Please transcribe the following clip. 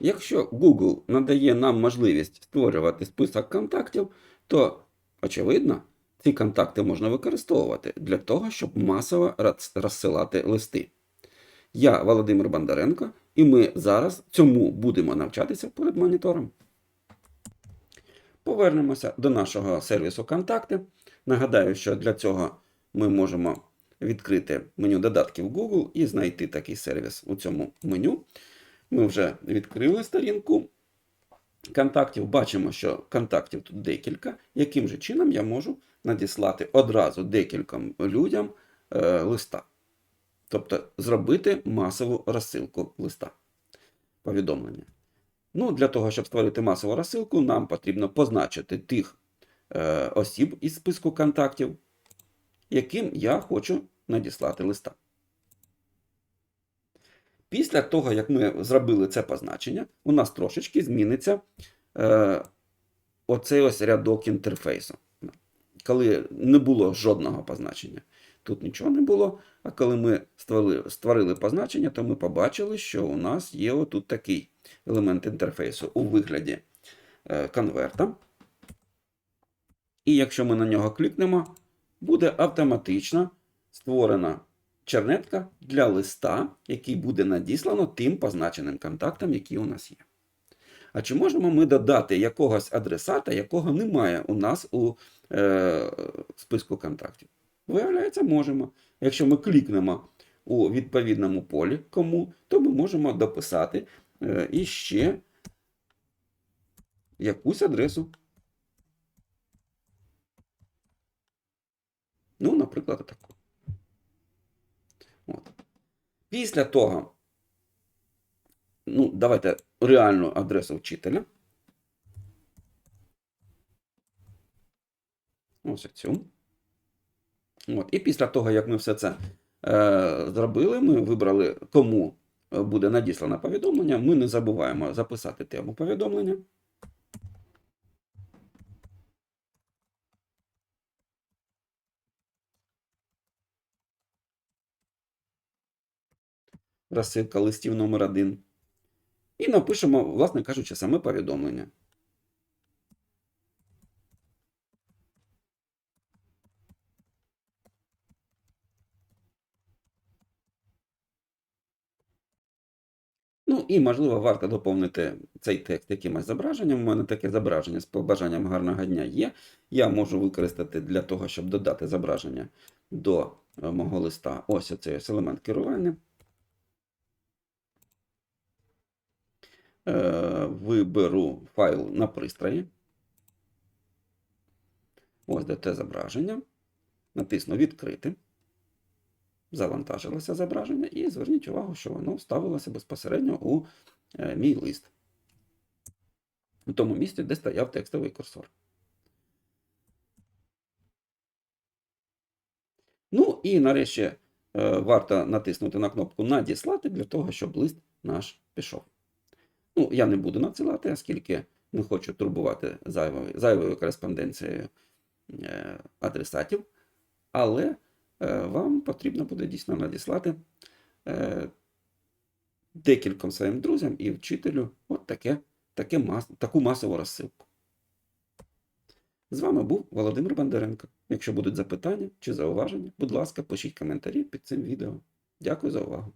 Якщо Google надає нам можливість створювати список контактів, то, очевидно, ці контакти можна використовувати для того, щоб масово розсилати листи. Я Володимир Бондаренко, і ми зараз цьому будемо навчатися перед монітором. Повернемося до нашого сервісу Контакти. Нагадаю, що для цього ми можемо відкрити меню додатків Google і знайти такий сервіс у цьому меню. Ми вже відкрили сторінку контактів. Бачимо, що контактів тут декілька. Яким же чином я можу надіслати одразу декільком людям е, листа? Тобто зробити масову розсилку листа повідомлення. Ну, для того, щоб створити масову розсилку, нам потрібно позначити тих е, осіб із списку контактів, яким я хочу надіслати листа. Після того, як ми зробили це позначення, у нас трошечки зміниться е, оцей ось рядок інтерфейсу. Коли не було жодного позначення, тут нічого не було. А коли ми створили, створили позначення, то ми побачили, що у нас є отут такий елемент інтерфейсу у вигляді е, конверта. І якщо ми на нього клікнемо, буде автоматично створена чернетка для листа, який буде надіслано тим позначеним контактам, які у нас є. А чи можемо ми додати якогось адресата, якого немає у нас у е, списку контактів? Виявляється, можемо. Якщо ми клікнемо у відповідному полі кому, то ми можемо дописати е, іще якусь адресу. Ну, наприклад, таку. От. Після того, ну, давайте реальну адресу вчителя. Ось цю. От. І після того, як ми все це е, зробили, ми вибрали, кому буде надіслане повідомлення. Ми не забуваємо записати тему повідомлення. Розсилка листів номер 1 І напишемо, власне кажучи, саме повідомлення. Ну і, можливо, варто доповнити цей текст якимось зображенням. У мене таке зображення з побажанням гарного дня є. Я можу використати для того, щоб додати зображення до е, мого листа. Ось оцей ось елемент керування. Виберу файл на пристрої. Ось де те зображення. Натисну відкрити. Завантажилося зображення, і зверніть увагу, що воно вставилося безпосередньо у е, мій лист. У тому місці, де стояв текстовий курсор. Ну і нарешті е, варто натиснути на кнопку Надіслати для того, щоб лист наш пішов. Ну, я не буду надсилати, оскільки не хочу турбувати зайвою, зайвою кореспонденцією е, адресатів. Але е, вам потрібно буде дійсно надіслати е, декільком своїм друзям і вчителю от таке, таке мас, таку масову розсилку. З вами був Володимир Бондаренко. Якщо будуть запитання чи зауваження, будь ласка, пишіть коментарі під цим відео. Дякую за увагу.